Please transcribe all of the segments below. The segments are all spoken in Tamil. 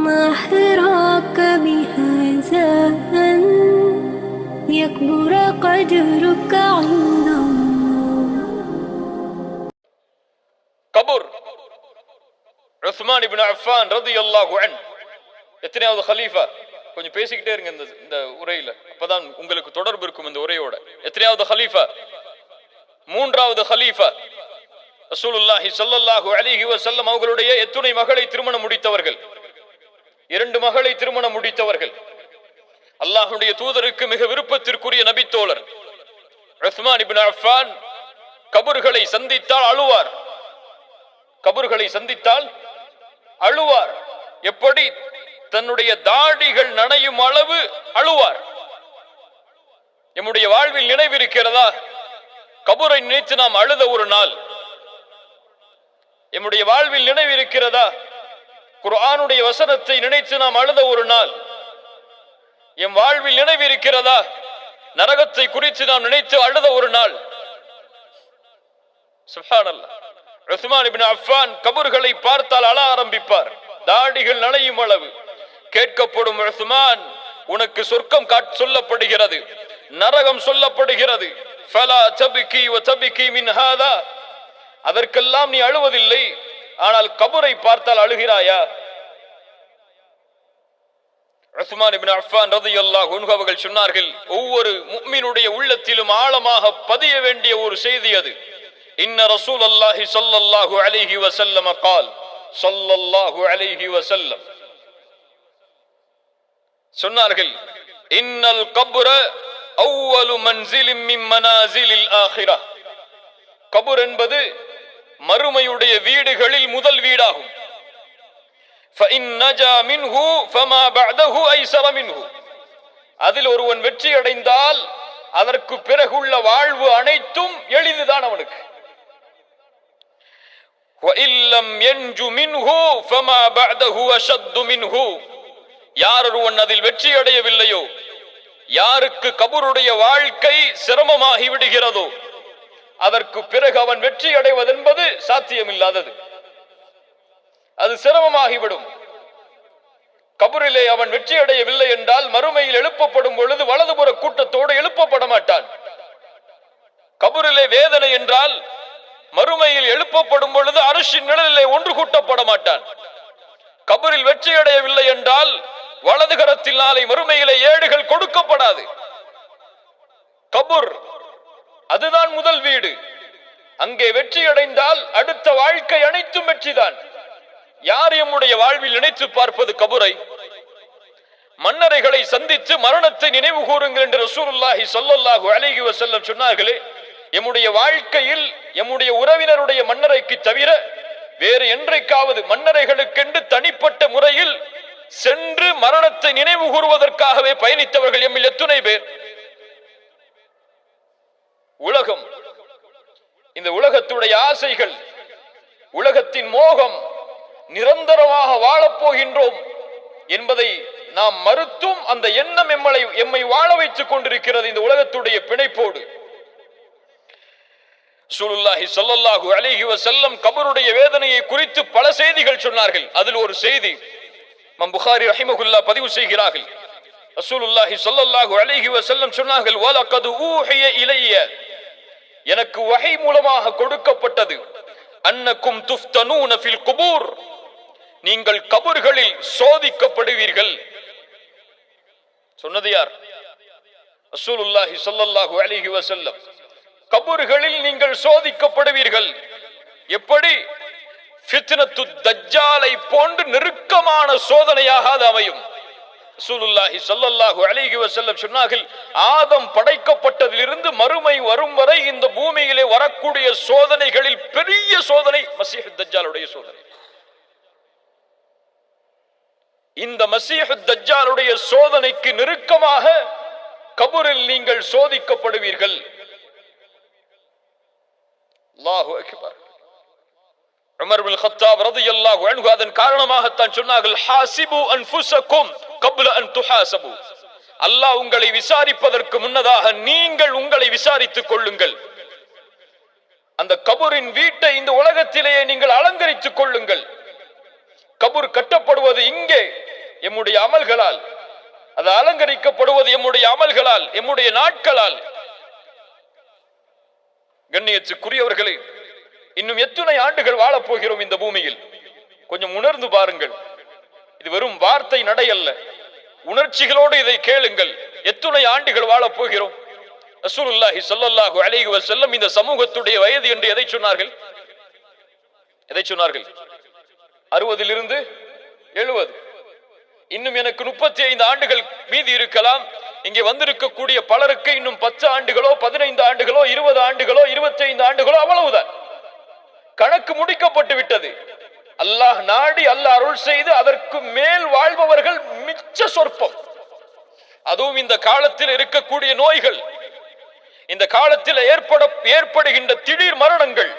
ما حراك بهذا أن يكبر قدرك عند الله கபூர் உஸ்மான் இப்னு அஃபான் ரலியல்லாஹு அன் எத்தனையாவது ஹலீஃபா கொஞ்சம் பேசிக்கிட்டே இருங்க இந்த இந்த உரையில அப்பதான் உங்களுக்கு தொடர்பு இருக்கும் இந்த உரையோட எத்தனையாவது ஹலீஃபா மூன்றாவது ஹலீஃபா ரசூலுல்லாஹி ஸல்லல்லாஹு அலைஹி வஸல்லம் அவர்களுடைய எத்துணை மகளை திருமணம் முடித்தவர்கள் இரண்டு மகளை திருமணம் முடித்தவர்கள். அல்லாஹுடைய தூதருக்கு மிக விருப்பத்திற்குரிய நபித்தோழர் உஸ்மான் இப்னு அஃபான் கபர்களை சந்தித்தால் அழுவார். கபர்களை சந்தித்தால் அழுவார். எப்படி? தன்னுடைய தாடிகள் நனையும் அளவு அழுவார். எம்முடைய வாழ்வில் நினைவிருக்கிறதா? கபூரை நினைத்து நாம் அழுத ஒரு நாள். எம்முடைய வாழ்வில் நினைவிருக்கிறதா? குரானுடைய வசனத்தை நினைத்து நாம் அழுத ஒரு நாள். என் வாழ்வில் நினைவிருக்கிறதா நரகத்தை குறித்து நாம் நினைத்து அழுத ஒரு நாள். அஃபான் கபர்களை பார்த்தால் அழ ஆரம்பிப்பார். தாடிகள் நனையும் அளவு. கேட்கப்படும் உஸ்மான் உனக்கு சொர்க்கம் சொல்லப்படுகிறது. நரகம் சொல்லப்படுகிறது. அதற்கெல்லாம் நீ அழுவதில்லை. ஆனால் கபரை பார்த்தால் அழுகிறாயா? உஸ்மான் சொன்னார்கள் ஒவ்வொரு முக்மினுடைய உள்ளத்திலும் ஆழமாக பதிய வேண்டிய ஒரு செய்தி அது. இன்ன ரசூல் அல்லாஹி சொல்லல்லாஹு அலிஹி வசல்லம் கால் சொல்லல்லாஹு சொன்னார்கள் இன்னல் கபுர அவ்வலு மன்சிலிம் மிம் மனாசிலில் ஆஹிரா. கபுர் என்பது மறுமையுடைய வீடுகளில் முதல் வீடாகும். அதில் ஒருவன் வெற்றி அடைந்தால் அதற்கு பிறகுள்ள வாழ்வு அனைத்தும் எளிதுதான் அவனுக்கு. யார் ஒருவன் அதில் வெற்றி அடையவில்லையோ யாருக்கு கபூருடைய வாழ்க்கை சிரமமாகி விடுகிறதோ அதற்கு பிறகு அவன் வெற்றி அடைவதென்பது சாத்தியமில்லாதது. அது சிரமமாகிவிடும். கபரிலே அவன் வெற்றி அடையவில்லை என்றால் மறுமையில் எழுப்பப்படும் பொழுது வலதுபுற கூட்டத்தோடு எழுப்பப்பட மாட்டான். கபரிலே வேதனை என்றால் மறுமையில் எழுப்பப்படும் பொழுது அரசின் நிழலிலே ஒன்று கூட்டப்பட மாட்டான். கபரில் வெற்றி அடையவில்லை என்றால் வலது கரத்தில் நாளை மறுமையிலே ஏடுகள் கொடுக்கப்படாது. கபூர் அதுதான் முதல் வீடு. அங்கே வெற்றி அடைந்தால் அடுத்த வாழ்க்கை அனைத்தும் வெற்றிதான். யார் எம்முடைய வாழ்வில் நினைத்து பார்ப்பது கபுரை? மன்னரைகளை சந்தித்து மரணத்தை நினைவு கூறுங்கள் என்று ரசூலுல்லாஹி சொல்லல்லாஹு அலைஹி வசல்லம் சொன்னார்களே எம்முடைய வாழ்க்கையில் எம்முடைய உறவினருடைய மன்னரைக்கு தவிர வேறு என்றைக்காவது மன்னரைகளுக்கென்று தனிப்பட்ட முறையில் சென்று மரணத்தை நினைவு கூறுவதற்காகவே பயணித்தவர்கள் எம்மில் எத்துணை பேர். உலகம் இந்த உலகத்துடைய ஆசைகள் உலகத்தின் மோகம் நிரந்தரமாக வாழப்போகின்றோம் என்பதை நாம் மறுத்தும் அந்த எண்ணம் எம்மளை எம்மை வாழ வைத்துக் கொண்டிருக்கிறது இந்த உலகத்துடைய பிணைப்போடு. சுலுல்லாஹி சொல்லல்லாஹு அலிஹி வசல்லம் கபருடைய வேதனையை குறித்து பல செய்திகள் சொன்னார்கள். அதில் ஒரு செய்தி மம் புகாரி ரஹிமகுல்லா பதிவு செய்கிறார்கள். ரசூலுல்லாஹி சொல்லல்லாஹு அலிஹி வசல்லம் சொன்னார்கள் வலகது ஊஹிய இலைய. எனக்கு வகை மூலமாக கொடுக்கப்பட்டது அன்னக்கும் துஃப்தனூன ஃபில் குபூர். நீங்கள் கபர்களில் சோதிக்கப்படுவீர்கள். சொன்னது யார்? ரசூலுல்லாஹி ஸல்லல்லாஹு கபர்களில் நீங்கள் சோதிக்கப்படுவீர்கள். எப்படி? ஃபித்னத்து தஜ்ஜாலை போன்று நெருக்கமான சோதனையாக அது அமையும். ரசூலுல்லாஹி ஸல்லல்லாஹு அலைஹி வஸல்லம் சொன்னார்கள் ஆதம் படைக்கப்பட்டதிலிருந்து மறுமை வரும் வரை இந்த பூமியிலே வரக்கூடிய சோதனைகளில் பெரிய சோதனை மசீஹ் தஜ்ஜாலுடைய சோதனை. இந்த மசீஹ் தஜ்ஜாலுடைய சோதனைக்கு நெருக்கமாக கபூரில் நீங்கள் சோதிக்கப்படுவீர்கள். அல்லாஹு அக்பர். உமர் பின் கத்தாப் ரலியல்லாஹு அன்ஹு அதன் காரணமாகத்தான் சொன்னார்கள் ஹாசிபு அன்ஃபுஸக்கும் கப்ல அன் துஹாசபு. அல்லாஹ் உங்களை விசாரிப்பதற்கு முன்னதாக நீங்கள் உங்களை விசாரித்துக் கொள்ளுங்கள். அந்த கபூரின் வீட்டை இந்த உலகத்திலேயே நீங்கள் அலங்கரித்துக் கொள்ளுங்கள். கபூர் கட்டப்படுவது இங்கே எம்முடைய அமல்களால். அது அலங்கரிக்கப்படுவது எம்முடைய அமல்களால் எம்முடைய நாட்களால். கண்ணியச்சுக்குரியவர்களே இன்னும் எத்தனை ஆண்டுகள் வாழப் போகிறோம் இந்த பூமியில். கொஞ்சம் உணர்ந்து பாருங்கள். இது வெறும் வார்த்தை நடை அல்ல உணர்ச்சிகளோடு இதை கேளுங்கள். எத்துணை ஆண்டுகள் வாழப் போகிறோம். ரசூலுல்லாஹி ஸல்லல்லாஹு அலைஹி வஸல்லம் இந்த சமூகத்துடைய வயது என்று எதை சொன்னார்கள்? எதை சொன்னார்கள்? அறுபதிலிருந்து எழுபது. இன்னும் எனக்கு முப்பத்தி ஐந்து ஆண்டுகள் மீதி இருக்கலாம். இங்கே வந்திருக்கக்கூடிய பலருக்கு இன்னும் பத்து ஆண்டுகளோ பதினைந்து ஆண்டுகளோ இருபது ஆண்டுகளோ இருபத்தி ஐந்து ஆண்டுகளோ அவ்வளவுதான். கணக்கு முடிக்கப்பட்டு விட்டது. அல்லாஹ் நாடி அல்லாஹ் அருள் செய்து அதற்கு மேல் வாழ்பவர்கள் மிச்ச சொற்பம். அதுவும் இந்த காலத்தில் இருக்கக்கூடிய நோய்கள். இந்த காலத்தில் ஏற்பட ஏற்படுகின்ற திடீர் மரணங்கள்.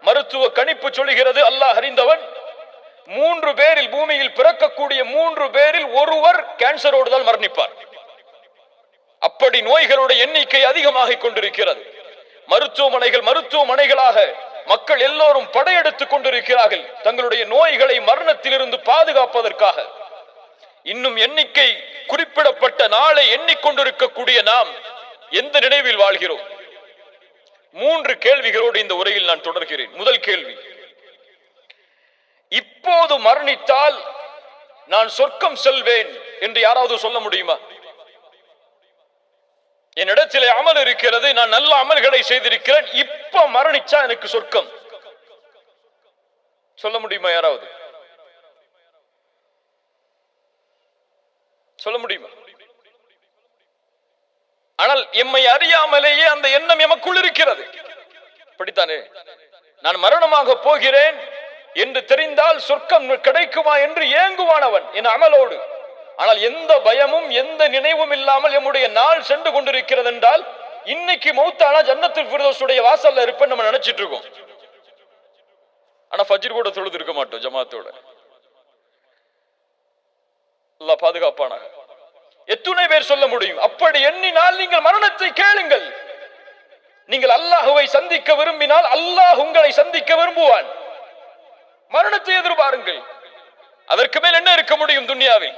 மருத்துவ கணிப்பு சொல்கிறது அல்லாஹ் அறிந்தவன். மூன்று பேரில் பூமியில் பிறக்கக்கூடிய மூன்று பேரில் ஒருவர் கேன்சரோடு தான் மரணிப்பார். அப்படி நோய்களுடைய எண்ணிக்கை அதிகமாக கொண்டிருக்கிறது. மருத்துவமனைகள் மருத்துவமனைகளாக மக்கள் எல்லோரும் படையெடுத்துக் கொண்டிருக்கிறார்கள். தங்களுடைய நோய்களை மரணத்திலிருந்து பாதுகாப்பதற்காக. இன்னும் எண்ணிக்கை குறிப்பிடப்பட்ட நாளை எண்ணிக்கொண்டிருக்கக்கூடிய நாம் எந்த நினைவில் வாழ்கிறோம்? மூன்று கேள்விகளோடு இந்த உரையில் நான் தொடர்கிறேன். முதல் கேள்வி இப்போது மரணித்தால் நான் சொர்க்கம் செல்வேன் என்று யாராவது சொல்ல முடியுமா? என்னிடத்தில் அமல் இருக்கிறது நான் நல்ல அமல்களை செய்திருக்கிறேன் இப்ப மரணிச்சா எனக்கு சொர்க்கம். சொல்ல முடியுமா யாராவது? சொல்ல முடியுமா? ஆனால் எம்மை அறியாமலேயே அந்த எண்ணம் எமக்குள் இருக்கிறது. அப்படித்தானே? நான் மரணமாக போகிறேன் என்று தெரிந்தால் சொர்க்கம் கிடைக்குமா என்று ஏங்குவானவன் என் அமலோடு. ஆனால் எந்த பயமும் எந்த நினைவும் இல்லாமல் எம்முடைய நாள் சென்று கொண்டிருக்கிறது என்றால் இன்னைக்கு மௌத்தானா ஜன்னத்தில் ஃபிர்தோஸுடைய வாசல்ல இருப்பேன் நம்ம நினைச்சிட்டு இருக்கோம். ஆனா ஃபஜ்ர் கூட தொழுது இருக்க மாட்டோம் ஜமாத்தோட. அல்லாஹ் பாதுகாப்பான? எத்துணை பேர் சொல்ல முடியும். அப்படி எண்ணினால் நீங்கள் மரணத்தை கேளுங்கள். நீங்கள் அல்லாஹுவை சந்திக்க விரும்பினால் அல்லாஹ் உங்களை சந்திக்க விரும்புவான். மரணத்தை எதிர்பாருங்கள். அதற்கு மேல் என்ன இருக்க முடியும் துன்யாவில்?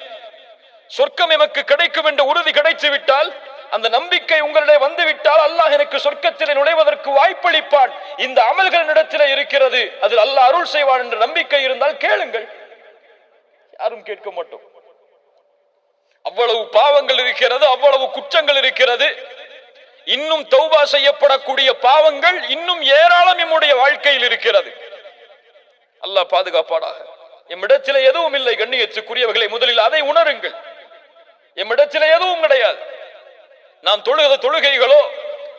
சொர்க்கம் எமக்கு கிடைக்கும் என்ற உறுதி கிடைத்து விட்டால் அந்த நம்பிக்கை உங்களிடையே வந்து விட்டால் அல்லாஹ் எனக்கு சொர்க்கத்தில் நுழைவதற்கு வாய்ப்பளிப்பான். இந்த அமல்கள் இடத்திலே இருக்கிறது. அதில் அல்லாஹ் அருள் செய்வான் என்ற நம்பிக்கை இருந்தால் கேளுங்கள். யாரும் கேட்க மாட்டோம். அவ்வளவு பாவங்கள் இருக்கிறது அவ்வளவு குற்றங்கள் இருக்கிறது. இன்னும் தௌபா செய்யப்படக்கூடிய பாவங்கள் இன்னும் ஏராளம் நம்முடைய வாழ்க்கையில் இருக்கிறது. அல்லாஹ் பாதுகாப்பாடாக எம்மிடத்தில் எதுவும் இல்லை கண்ணியத்துக்குரியவர்களை முதலில் அதை உணருங்கள். எம்மிடத்தில் எதுவும் கிடையாது. நாம் தொழுகிற தொழுகைகளோ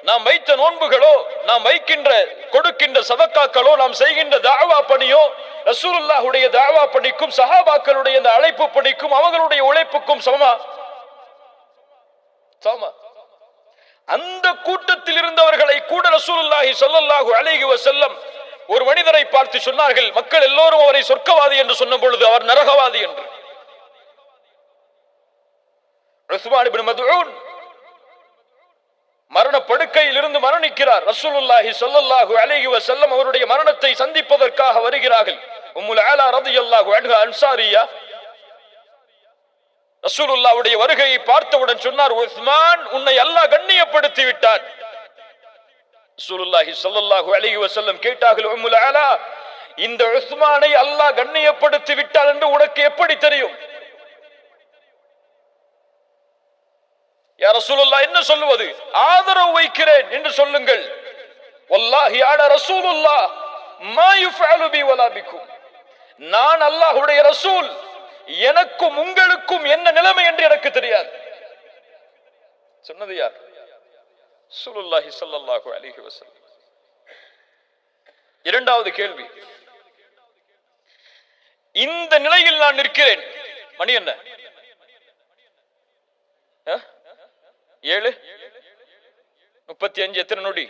நாம் வைத்த நோன்புகளோ நாம் வைக்கின்ற கொடுக்கின்ற சதக்காக்களோ நாம் செய்கின்ற தாவா பணியோ ரசூலுல்லாஹுடைய தாவா பணிக்கும் சஹாபாக்களுடைய இந்த அழைப்பு பணிக்கும் அவர்களுடைய உழைப்புக்கும் சமமா? சமமா? அந்த கூட்டத்தில் இருந்தவர்களை கூட ரசூலுல்லாஹி சொல்லல்லாஹு அழகுவ செல்லம் ஒரு மனிதரை பார்த்து சொன்னார்கள் மக்கள் எல்லோரும் அவரை சொர்க்கவாதி என்று சொன்ன பொழுது அவர் நரகவாதி என்று. மரணப்படுக்கையில் இருந்து மரணிக்கிறார். ரசூலுல்லாஹி ஸல்லல்லாஹு அலேஹி வசல்லம் அவருடைய மரணத்தை சந்திப்பதற்காக வருகிறார்கள். உம்முல் ஆலா ரலியல்லாஹு அன்ஹா அன்சாரியா. ரசூலுல்லாஹ்வுடைய வருகையை பார்த்தவுடன் சொன்னார் உஸ்மான் உன்னை அல்லாஹ் கண்ணியப்படுத்தி விட்டான். ரசூலுல்லாஹி ஸல்லல்லாஹு அலைஹி வசல்லம் கேட்டார்கள் உம்முல் ஆலா இந்த உஸ்மானை அல்லாஹ் கண்ணியப்படுத்தி விட்டார் என்று உனக்கு எப்படி தெரியும்? யா ரசூலுல்லாஹ் என்ன சொல்லுவது? ஆதரவு வைக்கிறேன் என்று சொல்லுங்கள். வல்லாஹி ஆட ரசூலுல்லா மா யுஃஅலு பி வலா பிக்கும். நான் அல்லாஹ்வுடைய ரசூல் எனக்கும் உங்களுக்கும் என்ன நிலைமை என்று எனக்கு தெரியாது. சொன்னது யார்? சுலுல்லாஹி ஸல்லல்லாஹு அலிஹி வஸல்லம். இரண்டாவது கேள்வி. இந்த நிலையில் நான் நிற்கிறேன். மணி என்ன? ஏழு? முப்பத்தி அஞ்சு எத்தனை நொடி?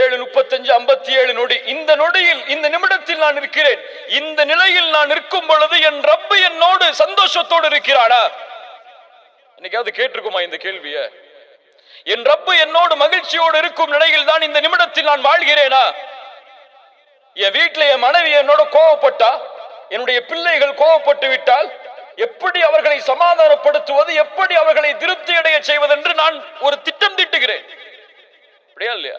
ஏழு முப்பத்தஞ்சு ஐம்பத்தி ஏழு நொடி. இந்த நொடியில் இந்த நிமிடத்தில் நான் இருக்கிறேன் இந்த நிலையில் நான் நிற்கும் பொழுது என் ரப்பு என்னோடு சந்தோஷத்தோடு இருக்கிறானா? என்னைக்காவது கேட்டிருக்குமா இந்த கேள்விய? என் ரப்பு என்னோடு மகிழ்ச்சியோடு இருக்கும் நிலையில் தான் இந்த நிமிடத்தில் நான் வாழ்கிறேனா? என் வீட்டுல என் மனைவி என்னோட கோவப்பட்டா? என்னுடைய பிள்ளைகள் கோவப்பட்டு விட்டால் எப்படி அவர்களை சமாதானப்படுத்துவது? எப்படி அவர்களை திருப்தி அடைய செய்வதென்று நான் ஒரு திட்டம் திட்டுகிறேன். அப்படியா இல்லையா?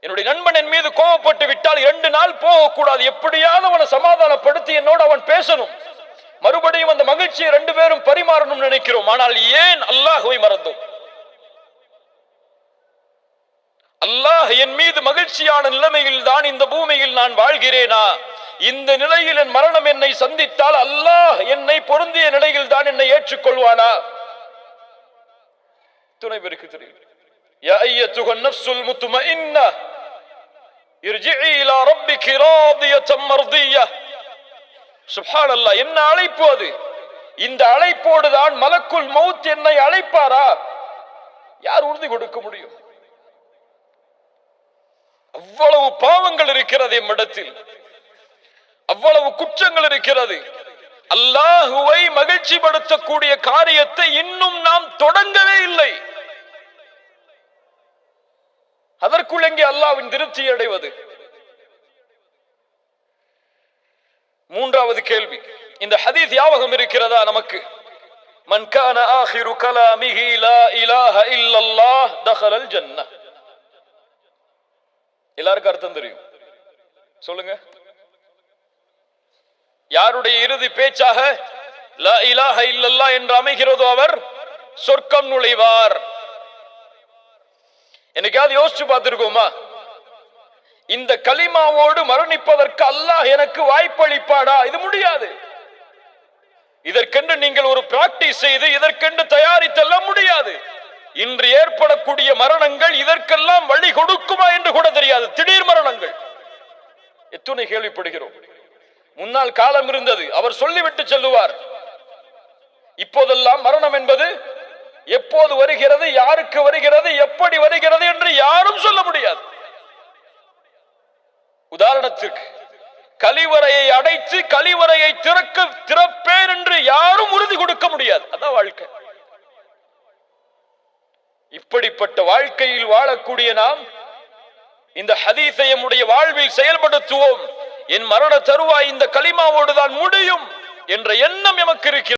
என்னுடைய நண்பன் என் மீது கோவப்பட்டு விட்டால் இரண்டு நாள் போகக்கூடாது. எப்படியாவது அவனை சமாதானப்படுத்தி என்னோடு அவன் பேசணும். மறுபடியும் அந்த மகிழ்ச்சியை ரெண்டு பேரும் பரிமாறணும் நினைக்கிறோம் ஆனால் ஏன் அல்லாஹுவை மறந்தோம் அல்லாஹ் என் மீது மகிழ்ச்சியான நிலைமையில் தான் இந்த பூமியில் நான் வாழ்கிறேனா இந்த நிலையில் என் மரணம் என்னை சந்தித்தால் அல்லாஹ் என்னை பொருந்திய நிலையில் தான் என்னை ஏற்றுக்கொள்வானா துணை பேருக்கு தெரியும் يا أيتها النفس المطمئنة ارجعي إلى ربك راضية مرضية சுபான் அல்லாஹ் என்ன அழைப்பு அது? இந்த அழைப்போடு தான் மௌத் என்னை அழைப்பாரா? யார் உறுதி கொடுக்க முடியும்? அவ்வளவு பாவங்கள் இருக்கிறது எம்மிடத்தில் அவ்வளவு குற்றங்கள் இருக்கிறது. அல்லாஹுவை மகிழ்ச்சி படுத்தக்கூடிய காரியத்தை இன்னும் நாம் தொடங்கவே இல்லை. அதற்குள் எங்கே அல்லாவின் திருப்தி அடைவது? மூன்றாவது கேள்வி. இந்த ஹதீஸ் யாவகம் இருக்கிறதா நமக்கு? மன் கான ஆஹிரு கலாமிஹி லா இலாஹ இல்லல்லாஹ் தஹலல் ஜன்னah எல்லாருக்கும் அர்த்தம் தெரியும். சொல்லுங்க. யாருடைய இறுதி பேச்சாக லா இலாஹ இல்லல்லா என்று அமைகிறதோ அவர் சொர்க்கம் நுழைவார். என்னைக்காவது யோசிச்சு பார்த்திருக்கோமா? இந்த கலிமாவோடு மரணிப்பதற்கு அல்லாஹ் எனக்கு வாய்ப்பளிப்பாடா? இது முடியாது. இதற்கென்று நீங்கள் ஒரு பிராக்டிஸ் செய்து இதற்கென்று தயாரித்தெல்லாம் முடியாது. இன்று ஏற்படக்கூடிய மரணங்கள் இதற்கெல்லாம் வழி கொடுக்குமா என்று கூட தெரியாது. திடீர் மரணங்கள். எத்துணை கேள்விப்படுகிறோம். முன்னால் காலம் இருந்தது. அவர் சொல்லிவிட்டு செல்லுவார். இப்போதெல்லாம் மரணம் என்பது எப்போது வருகிறது யாருக்கு வருகிறது எப்படி வருகிறது என்று யாரும் சொல்ல முடியாது உதாரணத்திற்கு கழிவறையை அடைத்து கழிவறையை திறக்க திறப்பேன் என்று யாரும் உறுதி கொடுக்க முடியாது. அதான் வாழ்க்கை. இப்படிப்பட்ட வாழ்க்கையில் வாழக்கூடிய நாம் இந்த ஹதீஸை நம்முடைய வாழ்வில் செயல்படுத்துவோம். என் மரண தருவாய் இந்த கலிமாவோடு தான் முடியும் என்ற எண்ணம் எமக்கு இருக்கிறது.